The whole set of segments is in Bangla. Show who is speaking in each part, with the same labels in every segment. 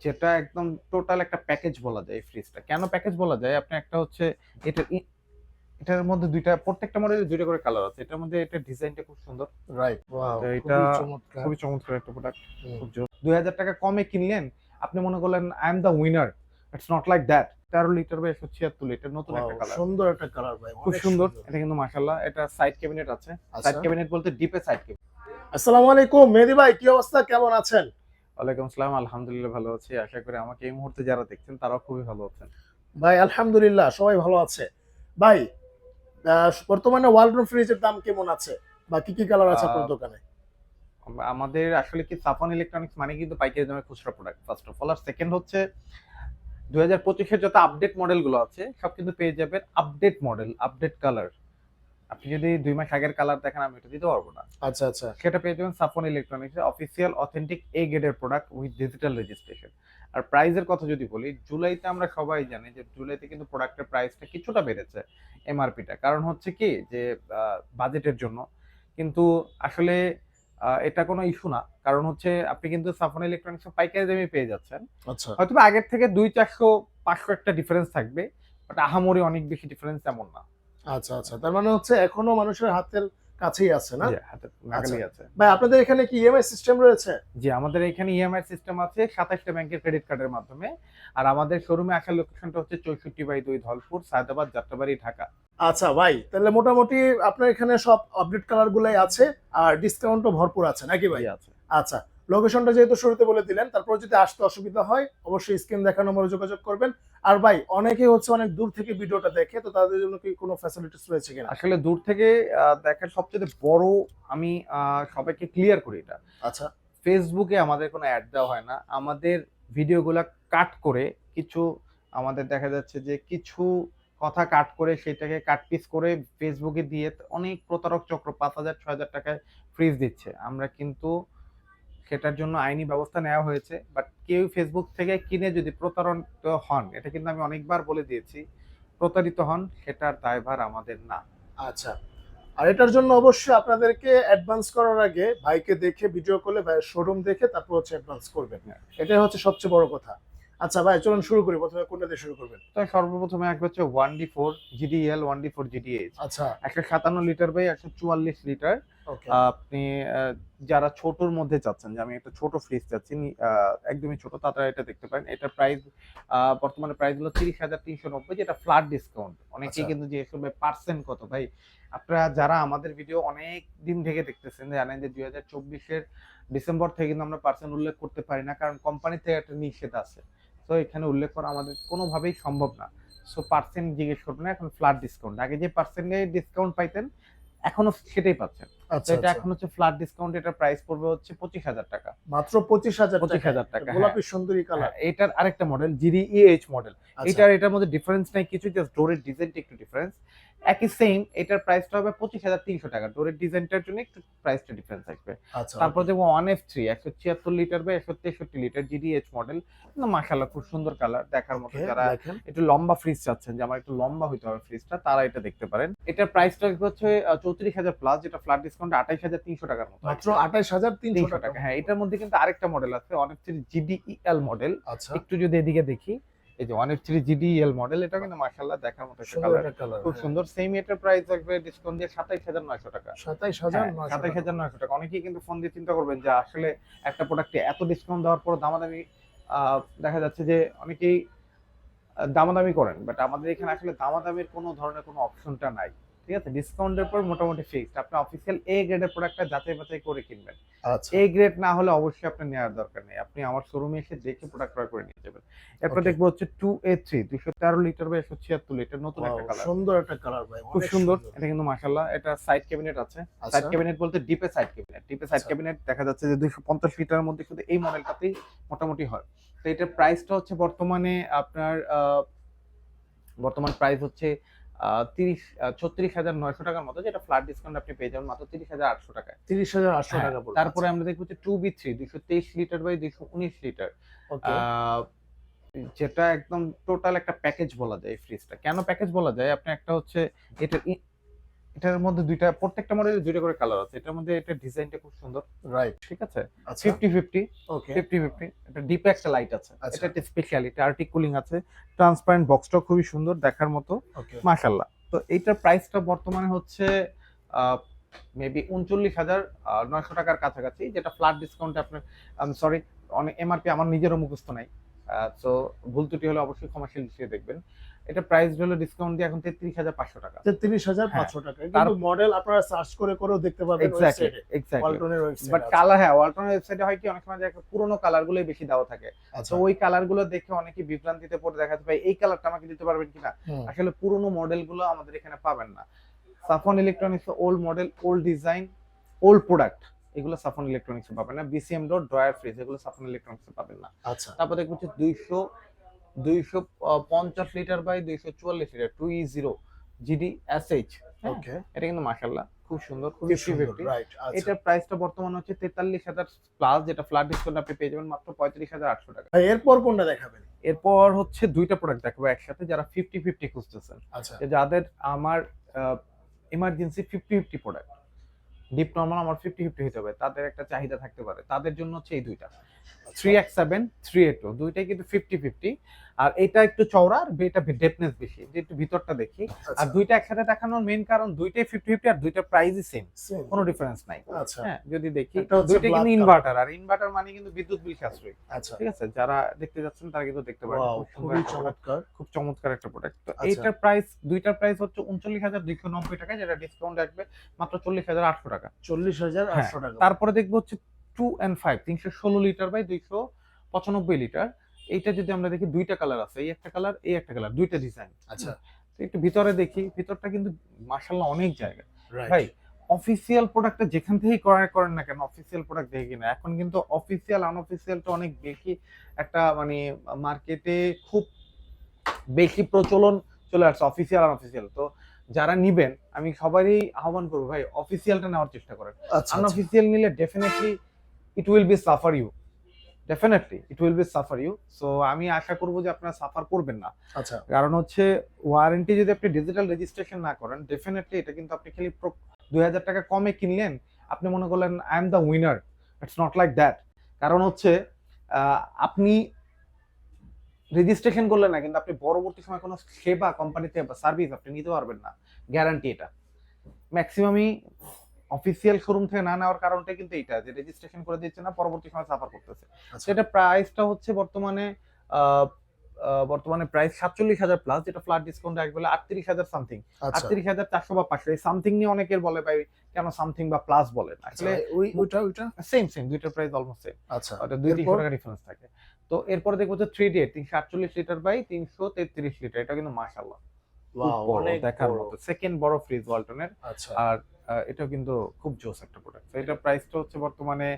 Speaker 1: যেটা একদম টোটাল একটা প্যাকেজ বলা যায় এই ফ্রিজটা কেন প্যাকেজ বলা যায়? আপনি একটা হচ্ছে এটার ই- এটার মধ্যে দুইটা প্রত্যেকটা মডেলের দুইটা করে কালার আছে। এটার মধ্যে এটা ডিজাইনটা খুব সুন্দর।
Speaker 2: রাইট ওয়াও
Speaker 1: এটা-
Speaker 2: খুবই চমৎকার।
Speaker 1: একটা প্রোডাক্ট খুব জোর। দুই হাজার টাকা কমে কিনলেন আপনি মনে করলেন I am the winner it's not like that তেরো লিটার বা একশো ছিয়াত্তর লিটার নতুন একটা কালার
Speaker 2: সুন্দর একটা কালার ভাই
Speaker 1: খুব সুন্দর। এটা কিন্তু মাশাল্লাহ এটা সাইড ক্যাবিনেট আছে।
Speaker 2: আচ্ছা।
Speaker 1: সাইড ক্যাবিনেট বলতে ডিপে সাইড ক্যাবিনেট
Speaker 2: আসসালামু আলাইকুম মেহেদি ভাই কি অবস্থা? কেমন আছেন?
Speaker 1: ওয়ালাইকুম আসসালাম আলহামদুলিল্লাহ ভালো আছি। আশা করি আমাকে এই মুহূর্তে যারা দেখছেন তারাও খুবই ভালো আছেন।
Speaker 2: ভাই আলহামদুলিল্লাহ সবাই ভালো আছে। ভাই বর্তমানে ওয়ালড্রোন ফ্রিজের দাম কেমন আছে? বা কি কি কালার আছে আপনার দোকানে?
Speaker 1: আমাদের আসলে কি সাফন ইলেকট্রনিক্স মানে কিন্তু পাইকারি দামে খুচরা প্রোডাক্ট ফার্স্ট অফ অল আর সেকেন্ড হচ্ছে দুই হাজার পঁচিশের যত আপডেট মডেলগুলো আছে সব কিন্তু পেয়ে যাবেন আপডেট মডেল আপডেট কালার আপনি যদি দুই মাস আগের কালার দেখেন আমি এটা দিতে পারব না।
Speaker 2: আচ্ছা আচ্ছা।
Speaker 1: সেটা পেয়ে যাবেন সাফন ইলেকট্রনিক্স অফিসিয়াল অথেন্টিক এ গ্রেডের প্রোডাক্ট উইথ ডিজিটাল রেজিস্ট্রেশন আর কথা যদি বলি জুলাইতে আমরা সবাই জানি যে জুলাইতে কিন্তু প্রোডাক্টের প্রাইসটা কিছুটা বেড়েছে এমআরপিটা কারণ হচ্ছে কি যে বাজেটের জন্য। কিন্তু আসলে এটা কোনো ইস্যু না। কারণ হচ্ছে আপনি কিন্তু সাফন ইলেকট্রনিক্স পাইকারি দামে পেয়ে যাচ্ছেন।
Speaker 2: আচ্ছা।
Speaker 1: হয়তো আগের থেকে দুই চারশো পাঁচশো একটা ডিফারেন্স থাকবে বাট আহামরি অনেক বেশি ডিফারেন্স তেমন না।
Speaker 2: আচ্ছা আচ্ছা। তার মানে হচ্ছে এখনও মানুষের হাতের কাছেই আছে না?
Speaker 1: জি, হাতে নাগালেই আছে।
Speaker 2: ভাই আপনাদের এখানে কি ইএমআই সিস্টেম রয়েছে?
Speaker 1: জি আমাদের এখানে ইএমআই সিস্টেম আছে সাতাশটা ব্যাংকের ক্রেডিট কার্ডের মাধ্যমে। আর আমাদের শোরুমে আসার লোকেশনটা হচ্ছে চৌষট্টি বাই দুই ধলপুর সায়দাবাদ যাত্রাবাড়ি ঢাকা।
Speaker 2: আচ্ছা ভাই তাহলে মোটামুটি আপনার এখানে সব আপডেট কালার গুলাই আছে আর ডিসকাউন্টও ভরপুর আছে নাকি ভাই?
Speaker 1: আছে।
Speaker 2: আচ্ছা লোকেশনটা যেহেতু শুরুতে বলে দিলেন তারপর যদি আসতে অসুবিধা হয় অবশ্যই স্ক্রিন দেখানো নম্বরে যোগাযোগ করবেন। আর ভাই অনেকেই হচ্ছে অনেক দূর থেকে ভিডিওটা দেখে তো তাদের জন্য কি কোনো ফ্যাসিলিটিস রয়েছে কিনা?
Speaker 1: আসলে দূর থেকে দেখার সবচেয়ে বড় আমি সবাইকে ক্লিয়ার করি এটা।
Speaker 2: আচ্ছা।
Speaker 1: ফেসবুকে আমাদের কোনো অ্যাড দেওয়া হয় না। আমাদের ভিডিওগুলো কাট করে কিছু আমাদের দেখা যাচ্ছে যে কিছু কথা কাট করে সেটাকে কাট পিস করে ফেসবুকে দিয়ে অনেক প্রতারক চক্র পাঁচ হাজার ছয় হাজার টাকায় ফ্রিজ দিচ্ছে। আমরা কিন্তু সেটার জন্য আইনি ব্যবস্থা নেওয়া হয়েছে বাট কেউ ফেসবুক থেকে কিনে যদি প্রতারিত হন এটা কিন্তু আমি অনেকবার বলে দিয়েছি প্রতারিত হন সেটার দায়ভার আমাদের না।
Speaker 2: আচ্ছা আর এটার জন্য অবশ্যই আপনাদেরকে অ্যাডভান্স করার আগে ভাইকে দেখে ভিডিও করলে ভাইয়ের শোরুম দেখে তারপর হচ্ছে অ্যাডভান্স করবেন।
Speaker 1: হ্যাঁ।
Speaker 2: এটাই হচ্ছে সবচেয়ে বড় কথা। আচ্ছা ভাই চলুন শুরু করি। প্রথমে কোনটা দিয়ে শুরু করবেন?
Speaker 1: তো সর্বপ্রথমে এক হচ্ছে one D four GDL one D four GDH
Speaker 2: আচ্ছা।
Speaker 1: একশো সাতান্ন লিটার বাই একশো চুয়াল্লিশ লিটার আপনি যারা ছোটর মধ্যে চাচ্ছেন যে আমি একটা ছোট ফ্রিজ চাচ্ছি একদমই ছোট তারা এটা দেখতে পারেন। এটা প্রাইস বর্তমানে প্রাইস হলো তিরিশ হাজার তিনশো নব্বই যেটা ফ্ল্যাট ডিসকাউন্ট অনেকেই
Speaker 2: আচ্ছা।
Speaker 1: কিন্তু যে পার্সেন্ট কত? ভাই আপনারা যারা আমাদের ভিডিও অনেক দিন থেকে দেখতেছেন জানেন যে দুই হাজার চব্বিশের ডিসেম্বর থেকে কিন্তু আমরা পার্সেন্ট উল্লেখ করতে পারি না কারণ কোম্পানি থেকে একটা নিষেধ আছে। তো এখানে উল্লেখ করা আমাদের কোনোভাবেই সম্ভব না। সো পার্সেন্ট জিজ্ঞেস করবেন এখন ফ্ল্যাট ডিসকাউন্ট আগে যে পার্সেন্টে ডিসকাউন্ট পাইতেন এখনও সেটাই পাচ্ছেন। তো
Speaker 2: আচ্ছা
Speaker 1: এটা
Speaker 2: আচ্ছা।
Speaker 1: এখন হচ্ছে ফ্ল্যাট ডিসকাউন্ট এটার প্রাইস পড়বে হচ্ছে পঁচিশ হাজার টাকা।
Speaker 2: মাত্র পঁচিশ হাজার
Speaker 1: পঁচিশ হাজার টাকা গোলাপী
Speaker 2: গোলাপি সুন্দরী কালার
Speaker 1: হ্যাঁ, এটার আরেকটা মডেল জিডি ইএইচ মডেল। এটার এটার মধ্যে ডিফারেন্স নাই কিছু জাস্ট ডোরের ডিজাইনটা একটু ডিফারেন্স একই সেম এটার প্রাইসটা হবে পঁচিশ হাজার তিনশো টাকা। ডোরের ডিজাইনটার জন্য একটু প্রাইসটা ডিফারেন্স
Speaker 2: আচ্ছা
Speaker 1: তারপর দেখব ওয়ান এফ থ্রি একশো ছিয়াত্তর লিটার বা একশো তেষট্টি লিটার জিডিএইচ মডেল মাসাল্লাহ খুব সুন্দর কালার দেখার মতো যারা একটু লম্বা ফ্রিজ চাচ্ছেন যে আমার একটু লম্বা হইতে হবে ফ্রিজটা তারা এটা দেখতে পারেন। এটার প্রাইসটা হচ্ছে চৌত্রিশ হাজার প্লাস যেটা ফ্ল্যাট ডিসকাউন্ট আঠাইশ হাজার তিনশো টাকার মতো
Speaker 2: মাত্র আঠাশ হাজার তিনশো টাকা।
Speaker 1: হ্যাঁ এটার মধ্যে কিন্তু আরেকটা মডেল আছে অনেক থ্রি জিডিইএল মডেল
Speaker 2: আচ্ছা।
Speaker 1: একটু যদি এদিকে দেখি। এই যে অনেক থ্রি মডেল এটা কিন্তু মার্শাল্লাহ দেখার মতো কালার খুব সুন্দর সেম এটার প্রাইস থাকবে ডিসকাউন্ট দিয়ে সাতাইশ হাজার নয়শো টাকা।
Speaker 2: সাতাইশ হাজার
Speaker 1: হ্যাঁ, সাতাইশ হাজার নয়শো টাকা। অনেকেই কিন্তু ফোন দিয়ে চিন্তা করবেন যে আসলে একটা প্রোডাক্টে এত ডিসকাউন্ট দেওয়ার পর দামাদামি আহ, দেখা যাচ্ছে যে অনেকেই দামাদামি করেন। বাট আমাদের এখানে আসলে দামাদামির কোনো ধরনের কোনো অপশনটা নাই। ঠিক আছে? ডিসকাউন্টের পর মোটামুটি ফিক্সড আপনি অফিসিয়াল এ গ্রেডের প্রোডাক্টটা যাচাই বাছাই করে কিনবেন।
Speaker 2: আচ্ছা।
Speaker 1: এ গ্রেড না হলে অবশ্যই আপনার নেওয়ার দরকার নেই। আপনি আমার শোরুমে এসে দেখে প্রোডাক্ট ক্রয় করে নিয়ে যাবেন। এরপর. দেখব হচ্ছে টু এ থ্রি দুশো তেরো লিটার বা একশো ছিয়াত্তর লিটার নতুন একটা কালার
Speaker 2: সুন্দর একটা কালার ভাই
Speaker 1: খুব সুন্দর। এটা কিন্তু মাশাল্লাহ এটা সাইড ক্যাবিনেট আছে।
Speaker 2: আচ্ছা।
Speaker 1: সাইড ক্যাবিনেট বলতে ডিপে সাইড ক্যাবিনেট ডিপে সাইড
Speaker 2: আচ্ছা।
Speaker 1: ক্যাবিনেট দেখা যাচ্ছে যে দুইশো পঞ্চাশ লিটারের মধ্যে শুধু এই মডেলটাতেই মোটামুটি হয়। তো এটার প্রাইসটা হচ্ছে বর্তমানে আপনার বর্তমান প্রাইস হচ্ছে তিরিশ ছত্রিশ হাজার নয়শো টাকার মতো যেটা ফ্ল্যাট ডিসকাউন্ট আপনি পেয়ে যাবেন মাত্র তিরিশ হাজার আটশো টাকায়।
Speaker 2: তিরিশ হাজার আটশো
Speaker 1: হ্যাঁ,
Speaker 2: টাকা
Speaker 1: তারপরে আমরা দেখব যে টু বি থ্রি দুশো তেইশ লিটার বাই দুশো উনিশ লিটার যেটা একদম টোটাল একটা প্যাকেজ বলা যায় এই ফ্রিজটা কেন প্যাকেজ বলা যায়? আপনি একটা হচ্ছে এটার ই- এটার মধ্যে দুইটা প্রত্যেকটা মডেলের দুইটা করে কালার আছে। এটার মধ্যে এটা ডিজাইনটা খুব সুন্দর।
Speaker 2: রাইট
Speaker 1: ঠিক আছে? Fifty fifty
Speaker 2: okay
Speaker 1: fifty fifty এটা ডিপ একটা লাইট আছে।
Speaker 2: আচ্ছা।
Speaker 1: এটা একটা স্পেশালিটি আর্টিক কুলিং আছে। ট্রান্সপারেন্ট বক্সটা খুবই সুন্দর দেখার মতো।
Speaker 2: ওকে
Speaker 1: মাশাল্লাহ তো এইটার প্রাইসটা বর্তমানে হচ্ছে মেবি উনচল্লিশ হাজার নয়শো টাকার কাছাকাছি যেটা ফ্ল্যাট ডিসকাউন্ট আপনার সরি অনেক এমআরপি আমার নিজেরও মুখস্থ নাই। তো ভুল ত্রুটি হলে অবশ্যই ক্ষমাশীল হিসেবে দেখবেন। এটা প্রাইস হলো ডিসকাউন্ট দিয়ে এখন তেত্রিশ হাজার পাঁচশো টাকা।
Speaker 2: তেত্রিশ হাজার
Speaker 1: হ্যাঁ।
Speaker 2: পাঁচশো টাকা। কিন্তু মডেল আপনারা সার্চ করে করেও দেখতে পারবেন
Speaker 1: এক্স্যাক্টলি এক্স্যাক্টলি বাট কালার হ্যাঁ ওয়ালটনের ওয়েবসাইটে হয় কি অনেক সময় দেখা পুরোনো কালার গুলোই বেশি দেওয়া থাকে।
Speaker 2: আচ্ছা।
Speaker 1: তো ওই কালারগুলো দেখে অনেকে বিভ্রান্তিতে পড়ে দেখাতে পাই এই কালারটা আমাকে দিতে পারবেন কিনা? আসলে পুরোনো মডেলগুলো আমাদের এখানে পাবেন না। সাফন electronics old model old design old product এগুলো সাফন ইলেকট্রনিক্স পাবেন না। বিসিএম ডট ড্রয়ার ফ্রিজ এগুলো সাফন ইলেকট্রনিক্স পাবেন না।
Speaker 2: আচ্ছা।
Speaker 1: তারপর দেখব হচ্ছে দুইশো দুইশো পঞ্চাশ লিটার বাই দুইশো চুয়াল্লিশ litre two E zero GD S H
Speaker 2: okay
Speaker 1: এটা কিন্তু মাসাল্লাহ খুব সুন্দর
Speaker 2: খুবই
Speaker 1: ফিফটি
Speaker 2: আচ্ছা।
Speaker 1: এটার প্রাইসটা বর্তমানে হচ্ছে তেতাল্লিশ হাজার প্লাস যেটা ফ্ল্যাট ডিসকাউন্ট আপনি পেয়ে যাবেন মাত্র পঁয়ত্রিশ হাজার আটশো টাকা।
Speaker 2: এরপর কোনটা দেখাবেন?
Speaker 1: এরপর হচ্ছে দুইটা প্রোডাক্ট দেখাবো একসাথে যারা ফিফটি ফিফটি খুঁজতেছেন।
Speaker 2: আচ্ছা।
Speaker 1: যাদের আমার emergency fifty fifty product deep normal আমার ফিফটি ফিফটি হতে হবে তাদের একটা চাহিদা থাকতে পারে। তাদের জন্য হচ্ছে এই দুইটা। Three X seven three eight দুইটাই কিন্তু ফিফটি ফিফটি আর এটা একটু চওড়া আর এটা ডেপনেস বেশি যে একটু ভিতরটা দেখি। আর
Speaker 2: আচ্ছা
Speaker 1: দুইটা একসাথে দেখানোর মেইন কারণ দুইটাই ফিফটি ফিফটি আর দুইটা প্রাইসই সেম কোনো ডিফারেন্স নাই।
Speaker 2: আচ্ছা।
Speaker 1: হ্যাঁ যদি দেখি দুইটা কিন্তু ইনভার্টার আর ইনভার্টার মানে কিন্তু বিদ্যুৎ বিল সাশ্রয়ী।
Speaker 2: আচ্ছা।
Speaker 1: ঠিক আছে? যারা দেখতে যাচ্ছেন তারা কিন্তু দেখতে পারেন। খুব
Speaker 2: চমৎকার।
Speaker 1: খুব চমৎকার একটা প্রোডাক্ট তো। এইটার প্রাইস দুইটার প্রাইস হচ্ছে উনচল্লিশ হাজার দুইশো নব্বই টাকা যেটা ডিসকাউন্ট রাখবে মাত্র চল্লিশ হাজার আটশো টাকা।
Speaker 2: চল্লিশ হাজার
Speaker 1: হ্যাঁ,
Speaker 2: আটশো টাকা।
Speaker 1: তারপরে দেখব হচ্ছে টু অ্যান্ড ফাইভ তিনশো ষোলো লিটার বাই দুইশো পঁচানব্বই লিটার এইটা যদি আমরা দেখি দুইটা কালার আছে। এই একটা কালার এই একটা কালার দুইটা ডিজাইন
Speaker 2: আচ্ছা।
Speaker 1: তো একটু ভিতরে দেখি ভিতরটা কিন্তু মার্শাল্লাহ অনেক জায়গা। ভাই অফিসিয়াল প্রোডাক্টটা যেখান থেকেই ক্রয় করেন না কেন অফিসিয়াল প্রোডাক্ট দেখে কিনা। এখন কিন্তু অফিসিয়াল আনঅফিসিয়ালটা অনেক বেশি একটা মানে মার্কেটে খুব বেশি প্রচলন চলে আসছে অফিসিয়াল আনঅফিসিয়াল তো যারা নিবেন আমি সবারই আহ্বান করব ভাই অফিসিয়ালটা নেওয়ার চেষ্টা করেন।
Speaker 2: আচ্ছা আচ্ছা।
Speaker 1: আনঅফিসিয়াল নিলে definitely it will be safer you definitely it will be safer you so আমি আশা করব যে আপনারা সাফার করবেন না।
Speaker 2: আচ্ছা।
Speaker 1: কারণ হচ্ছে ওয়ারেন্টি যদি আপনি ডিজিটাল রেজিস্ট্রেশন না করেন ডেফিনেটলি এটা কিন্তু আপনি খালি দুই হাজার টাকা কমে কিনলেন আপনি মনে করলেন I am the winner it's not like that কারণ হচ্ছে আপনি রেজিস্ট্রেশন করলেন না কিন্তু আপনি পরবর্তী সময় কোনো সেবা কোম্পানিতে বা সার্ভিস আপনি নিতে পারবেন না। গ্যারান্টি এটা। ম্যাক্সিমামই অফিসিয়াল শোরুম থেকে না নেওয়ার কারণটা কিন্তু এইটা যে রেজিস্ট্রেশন করে দিচ্ছে না পরবর্তী সময় সাফার করতেছে।
Speaker 2: আচ্ছা।
Speaker 1: সেটা প্রাইসটা হচ্ছে বর্তমানে বর্তমানে প্রাইস সাতচল্লিশ হাজার প্লাস যেটা ফ্ল্যাট ডিসকাউন্ট এক বলে আটত্রিশ হাজার সামথিং
Speaker 2: আচ্ছা।
Speaker 1: আটত্রিশ হাজার চারশো বা পাঁচশো এই সামথিং নিয়ে অনেকের বলে ভাই কেন সামথিং বা প্লাস
Speaker 2: আচ্ছা
Speaker 1: আসলে
Speaker 2: ওই ওইটা ওইটা?
Speaker 1: সেম সেম দুইটার প্রাইস অলমোস্ট সেম
Speaker 2: আচ্ছা।
Speaker 1: ওটা দুই তিনশো টাকা ডিফারেন্স থাকে। তো এরপরে দেখব যে থ্রি ডে তিনশো আটচল্লিশ লিটার বাই তিনশো তেত্রিশ লিটার এটা কিন্তু
Speaker 2: অনেক
Speaker 1: দেখার মতো। সেকেন্ড বড় ফ্রিজ ওয়ালটনের
Speaker 2: আচ্ছা।
Speaker 1: আর এটাও কিন্তু খুব জোস একটা প্রোডাক্ট এটার প্রাইসটা হচ্ছে বর্তমানে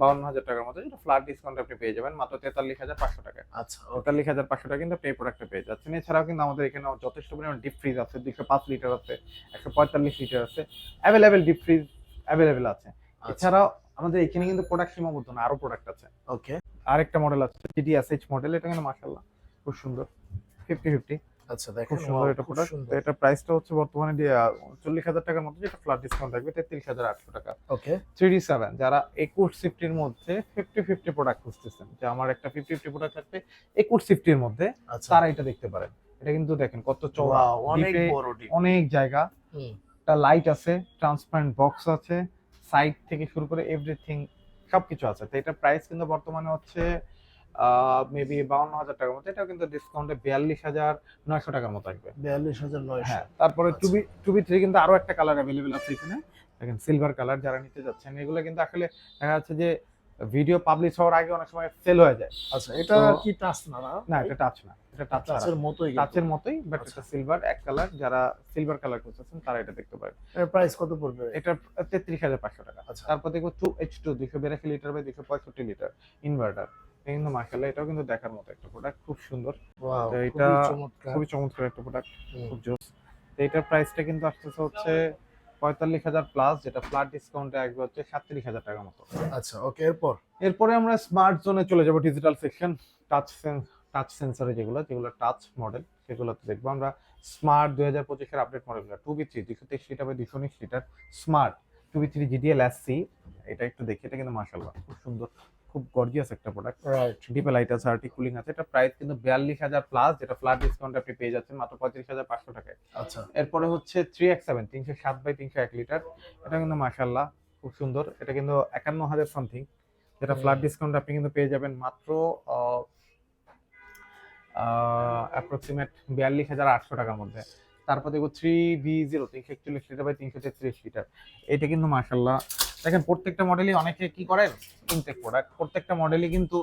Speaker 1: বাউন্ন হাজার টাকার মতো। যেটা ফ্ল্যাট ডিসকাউন্ট আপনি পেয়ে যাবেন মাত্র তেতাল্লিশ হাজার পাঁচশো টাকা।
Speaker 2: আচ্ছা.
Speaker 1: তেতাল্লিশ হাজার পাঁচশো টাকা কিন্তু আপনি এই প্রোডাক্টটা পেয়ে যাচ্ছেন। এছাড়াও কিন্তু আমাদের এখানে যথেষ্ট পরিমাণ ডিপ ফ্রিজ আছে দুইশো পাঁচ লিটার আছে একশো পঁয়তাল্লিশ লিটার আছে। অ্যাভেলেবেল ডিপ ফ্রিজ অ্যাভেলেবেল আছে।
Speaker 2: আচ্ছা।
Speaker 1: এছাড়াও আমাদের এখানে কিন্তু প্রোডাক্ট সীমাবদ্ধ না আরও প্রোডাক্ট আছে।
Speaker 2: ওকে
Speaker 1: আরেকটা মডেল আছে জিডিএসএইচ মডেল এটা কিন্তু মাশাল্লাহ খুব সুন্দর। ফিফটি ফিফটি
Speaker 2: আচ্ছা
Speaker 1: দেখো
Speaker 2: খুব
Speaker 1: সুন্দর এটা প্রোডাক্ট এটার প্রাইসটা হচ্ছে বর্তমানে চল্লিশ হাজার টাকার মধ্যে যেটা ফ্ল্যাট ডিসকাউন্ট থাকবে তেত্রিশ হাজার আটশো টাকা।
Speaker 2: ওকে
Speaker 1: থ্রি সেভেন যারা একুশ ফিফটির মধ্যে ফিফটি ফিফটি প্রোডাক্ট খুঁজতেছেন যে আমার একটা ফিফটি ফিফটি প্রোডাক্ট থাকবে একুশ ফিফটির মধ্যে
Speaker 2: আচ্ছা।
Speaker 1: তারা এটা দেখতে পারেন। এটা কিন্তু দেখেন কত চওড়া
Speaker 2: অনেক বড় ডিপ
Speaker 1: অনেক জায়গা।
Speaker 2: হুম,
Speaker 1: একটা লাইট আছে ট্রান্সপারেন্ট বক্স আছে সাইড থেকে শুরু করে এভরিথিং সবকিছু আছে। তো এটার প্রাইস কিন্তু বর্তমানে হচ্ছে মেবি বাউন্ন হাজার টাকার মতো। এটাও কিন্তু ডিসকাউন্টে বিয়াল্লিশ হাজার নয়শো টাকার মতো আসবে।
Speaker 2: বিয়াল্লিশ হাজার নয়শো।
Speaker 1: হ্যাঁ তারপরে। টুবি টুবি থ্রি কিন্তু আরও একটা কালার অ্যাভেলেবেল আছে এখানে। দেখেন সিলভার কালার যারা নিতে যাচ্ছেন এগুলো কিন্তু আসলে দেখা যাচ্ছে যে ভিডিও পাবলিশ হওয়ার আগে অনেক সময় সেল হয়ে যায়।
Speaker 2: আচ্ছা এটা কি টাচ না না?
Speaker 1: এটা টাচ না। এটা টাচ
Speaker 2: টাচের মতোই
Speaker 1: টাচের মতোই বাট। এটা সিলভার এক কালার যারা সিলভার কালার করতেছেন তারা এটা দেখতে পারেন।
Speaker 2: এর প্রাইস কত পড়বে?
Speaker 1: এটা তেত্রিশ হাজার পাঁচশো টাকা।
Speaker 2: আচ্ছা।
Speaker 1: তারপর দেখব টু এইচ টু দুইশো বিরাশি লিটার বাই পঁয়ষট্টি লিটার ইনভার্টার কিন্তু মার্শাল্লাহ এটাও কিন্তু দেখার মতো একটা প্রোডাক্ট খুব সুন্দর। তো এটা খুবই চমৎকার একটা প্রোডাক্ট খুব জোস। তো এটার প্রাইসটা কিন্তু আসতেছে হচ্ছে পঁয়তাল্লিশ হাজার প্লাস যেটা ফ্ল্যাট ডিসকাউন্টে আসবে হচ্ছে সাতত্রিশ হাজার টাকার মতো।
Speaker 2: আচ্ছা ওকে এরপর?
Speaker 1: এরপরে আমরা স্মার্ট জোনে চলে যাব ডিজিটাল সেকশন টাচ টাচ সেন্সরে যেগুলো যেগুলো টাচ মডেল সেগুলোতে দেখব। আমরা স্মার্ট দুই হাজার পঁচিশের আপডেট মডেলগুলো টু বি থ্রি দুশো তেইশ লিটার বা দুশো উনিশ litre smart two B three GDL S C এটা একটু দেখি এটা কিন্তু মার্শাল্লাহ খুব সুন্দর খুব গর্জিয়াস একটা প্রোডাক্ট
Speaker 2: রাইট
Speaker 1: ডিপে লাইট আছে আর্টি কুলিং আছে এটা প্রাইস কিন্তু বিয়াল্লিশ হাজার প্লাস যেটা ফ্ল্যাট ডিসকাউন্ট আপনি পেয়ে যাচ্ছেন মাত্র পঁয়ত্রিশ হাজার পাঁচশো টাকায়।
Speaker 2: আচ্ছা।
Speaker 1: এরপরে হচ্ছে থ্রি এক্স সেভেন তিনশো সাত বাই তিনশো এক লিটার এটা কিন্তু মার্শাল্লাহ খুব সুন্দর এটা কিন্তু একান্ন হাজার সামথিং যেটা। ফ্ল্যাট ডিসকাউন্ট আপনি কিন্তু পেয়ে যাবেন মাত্র অ্যাপ্রক্সিমেট বিয়াল্লিশ হাজার আটশো টাকার মধ্যে। তারপর দেখব থ্রি বি জিরো তিনশো একচল্লিশ লিটার বাই তিনশো তেত্রিশ লিটার এটা কিন্তু মার্শাল্লাহ দেখেন, প্রত্যেকটা মডেলই অনেকে কি করেন ইনটেক প্রোডাক্ট প্রত্যেকটা মডেলই কিন্তু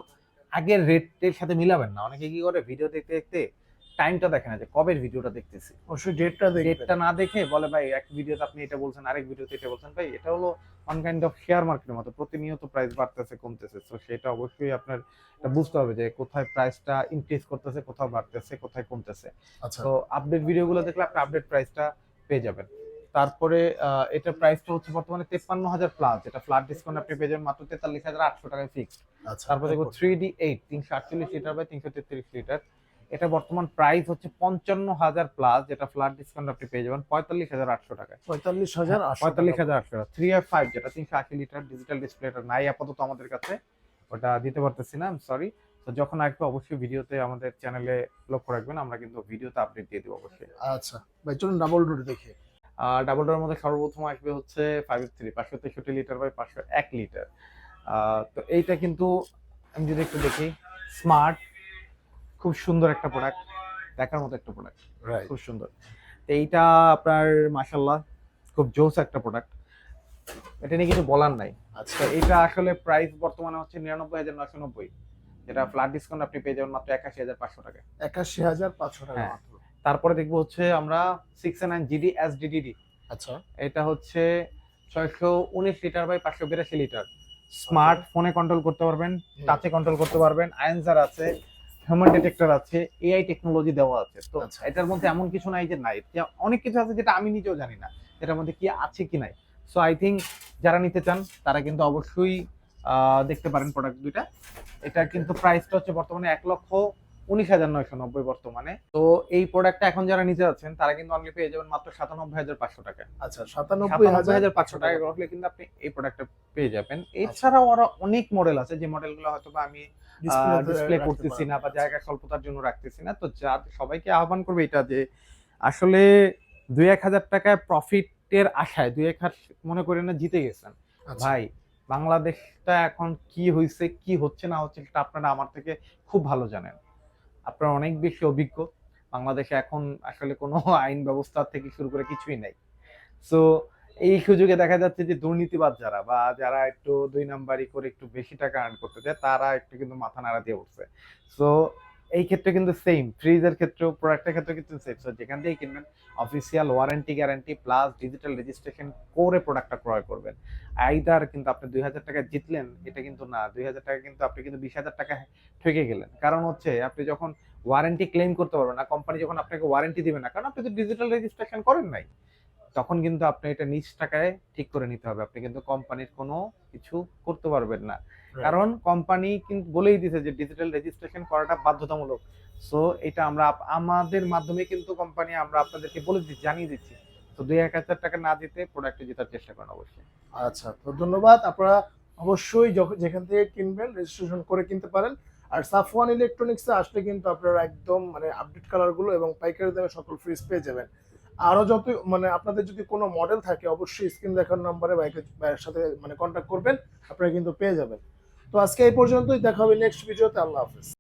Speaker 1: আগের রেটের সাথে মিলাবেন না। অনেকে কি করে? ভিডিও দেখতে দেখতে টাইমটা দেখে না যে কবে ভিডিওটা দেখতেছি?
Speaker 2: অবশ্যই ডেটটা দেখবেন।
Speaker 1: ডেটটা না দেখে বলে ভাই এক ভিডিওতে আপনি এটা বলছেন আরেক ভিডিওতে এটা বলছেন। ভাই এটা হলো ওয়ান কাইন্ড অফ শেয়ার মার্কেটের মতো। প্রতিনিয়ত প্রাইস বাড়তেছে কমতেছে। তো সেটা অবশ্যই আপনার এটা বুঝতে হবে যে কোথায় প্রাইসটা ইনক্রিজ করতেছে কোথাও বাড়তেছে কোথায় কমতেছে।
Speaker 2: আচ্ছা।
Speaker 1: তো আপডেট ভিডিওগুলো দেখলে আপনি আপডেট প্রাইসটা পেয়ে যাবেন। তারপরে এটার প্রাইসটা হচ্ছে বর্তমানে তেপ্পান্ন হাজার প্লাস যেটা ফ্ল্যাট ডিসকাউন্ট আপনি পেয়ে যাবেন মাত্র তেতাল্লিশ হাজার আটশো টাকায় ফিক্সড
Speaker 2: আচ্ছা।
Speaker 1: তারপর দেখব থ্রি ডি এইট তিনশো আটচল্লিশ লিটার বাই তিনশো তেত্রিশ লিটার এটা বর্তমান প্রাইস হচ্ছে পঞ্চান্ন হাজার প্লাস যেটা ফ্ল্যাট ডিসকাউন্ট আপনি পেয়ে যাবেন পঁয়তাল্লিশ হাজার আটশো টাকায়।
Speaker 2: পঁয়তাল্লিশ হাজার আটশো
Speaker 1: পঁয়তাল্লিশ হাজার আটশো টাকা থ্রি আর ফাইভ যেটা তিনশো আশি লিটার ডিজিটাল ডিসপ্লেটা নাই আপাতত আমাদের কাছে ওটা দিতে পারতেছি না সরি তো যখন আসবে অবশ্যই ভিডিওতে আমাদের চ্যানেলে লক্ষ্য রাখবেন আমরা কিন্তু ভিডিওতে আপডেট দিয়ে দেবো অবশ্যই।
Speaker 2: আচ্ছা ভাই চলুন ডাবল ডোর দেখি।
Speaker 1: আর ডাবল ডোরের মধ্যে সর্বপ্রথম আসবে হচ্ছে ফাইভ থ্রি পাঁচশো তেষট্টি লিটার বাই পাঁচশো এক লিটার তো এইটা কিন্তু আমি যদি একটু দেখি স্মার্ট খুব সুন্দর একটা প্রোডাক্ট দেখার মতো একটা প্রোডাক্ট
Speaker 2: রাইট
Speaker 1: খুব সুন্দর। তো এইটা আপনার মাসাল্লাহ খুব জোস একটা প্রোডাক্ট এটা নিয়ে কিছু বলার নাই।
Speaker 2: আচ্ছা।
Speaker 1: এটা আসলে প্রাইস বর্তমানে হচ্ছে নিরানব্বই হাজার নশো নব্বই। যেটা ফ্ল্যাট ডিসকাউন্ট আপনি পেয়ে যাবেন মাত্র একাশি হাজার পাঁচশো টাকা।
Speaker 2: একাশি হাজার পাঁচশো টাকা
Speaker 1: হ্যাঁ।
Speaker 2: মাত্র।
Speaker 1: তারপরে দেখব হচ্ছে আমরা six nine GD S DDD
Speaker 2: আচ্ছা।
Speaker 1: এটা হচ্ছে ছয়শো উনিশ লিটার বাই পাঁচশো বিরাশি লিটার স্মার্ট ফোনে কন্ট্রোল করতে পারবেন টাচে কন্ট্রোল করতে পারবেন আয়েন্সার আছে হিউম্যান ডিটেক্টর আছে এআই টেকনোলজি দেওয়া আছে। তো
Speaker 2: আচ্ছা।
Speaker 1: এটার মধ্যে এমন কিছু নাই যে নাই। যে অনেক কিছু আছে যেটা আমি নিজেও জানি না এটার মধ্যে কি আছে কি নাই। সো আই থিঙ্ক যারা নিতে চান তারা কিন্তু অবশ্যই দেখতে পারেন প্রোডাক্ট দুইটা। এটা কিন্তু প্রাইসটা হচ্ছে বর্তমানে এক লক্ষ উনিশ হাজার নয়শো নব্বই বর্তমানে। তো এই প্রোডাক্টটা এখন যারা নিতে যাচ্ছেন তারা কিন্তু অনলি পেয়ে যাবেন মাত্র সাতানব্বই হাজার পাঁচশো টাকা।
Speaker 2: আচ্ছা সাতানব্বই হাজার
Speaker 1: পাঁচশো টাকা হলে কিন্তু আপনি এই প্রোডাক্টটা পেয়ে যাবেন। এছাড়াও আরও অনেক মডেল আছে যে মডেলগুলো হয়তো বা আমি ডিসপ্লে করতেছি না বা জায়গা স্বল্পতার জন্য রাখতেছি না। তো যা সবাইকে আহ্বান করবে এটা যে আসলে দুই এক হাজার টাকায় প্রফিটের আশায় দুই এক হাজার মনে করেন না জিতে গেছেন।
Speaker 2: আচ্ছা,
Speaker 1: ভাই বাংলাদেশটা এখন কি হয়েছে কি হচ্ছে না হচ্ছে সেটা আপনারা আমার থেকে খুব ভালো জানেন। আপনারা অনেক বেশি অভিজ্ঞ। বাংলাদেশে এখন আসলে কোনো আইন ব্যবস্থা থেকে শুরু করে কিছুই নাই। সো এই সুযোগে দেখা যাচ্ছে যে দুর্নীতিবাদ যারা বা যারা একটু দুই নাম্বারি করে একটু বেশি টাকা আর্ন করতে চায়, তারা একটু কিন্তু মাথা নাড়া দিয়ে উঠছে। সো এই ক্ষেত্রে কিন্তু সেম ফ্রিজের ক্ষেত্রেও প্রোডাক্টের ক্ষেত্রে কিন্তু সেম সো যেখান থেকে কিনবেন official warranty guarantee plus digital registration করে প্রোডাক্টটা ক্রয় করবেন। আইদার কিন্তু আপনি দুই হাজার টাকা জিতলেন, এটা কিন্তু না। দুই হাজার টাকা কিন্তু আপনি কিন্তু বিশ হাজার টাকা ঠকে গেলেন। কারণ হচ্ছে, আপনি যখন ওয়ারেন্টি ক্লেম করতে পারবেন না কোম্পানি যখন আপনাকে ওয়ারেন্টি দিবে না, কারণ আপনি তো ডিজিটাল রেজিস্ট্রেশন করেন নাই। তখন কিন্তু আপনি এটা নিজ টাকায় ঠিক করে নিতে হবে। আপনি কিন্তু কোম্পানির কোনো কিছু করতে পারবেন না। কারণ কোম্পানি কিন্তু বলেই দিছে যে ডিজিটাল রেজিস্ট্রেশন করাটা বাধ্যতামূলক। সো এটা আমরা আমাদের মাধ্যমে কিন্তু কোম্পানি আমরা আপনাদেরকে বলে দিচ্ছি জানিয়ে দিচ্ছি। তো দুই এক হাজার টাকা না দিতে প্রোডাক্টে জেতার চেষ্টা করেন অবশ্যই।
Speaker 2: আচ্ছা তো ধন্যবাদ। আপনারা অবশ্যই যখন থেকে কিনবেন রেজিস্ট্রেশন করে কিনতে পারেন। আর সাফওয়ান ইলেকট্রনিক্সে আসলে কিন্তু আপনারা একদম মানে আপডেট কালারগুলো এবং পাইকারি দামে সকল ফ্রিজ পেয়ে যাবেন। আরও যত মানে আপনাদের যদি কোনো মডেল থাকে, অবশ্যই স্ক্রিন দেখার নাম্বারে বাইকের সাথে মানে কন্ট্যাক্ট করবেন, আপনারা কিন্তু পেয়ে যাবেন। তো আজকে এই পর্যন্তই, দেখা হবে নেক্সট ভিডিওতে আল্লাহ হাফেজ।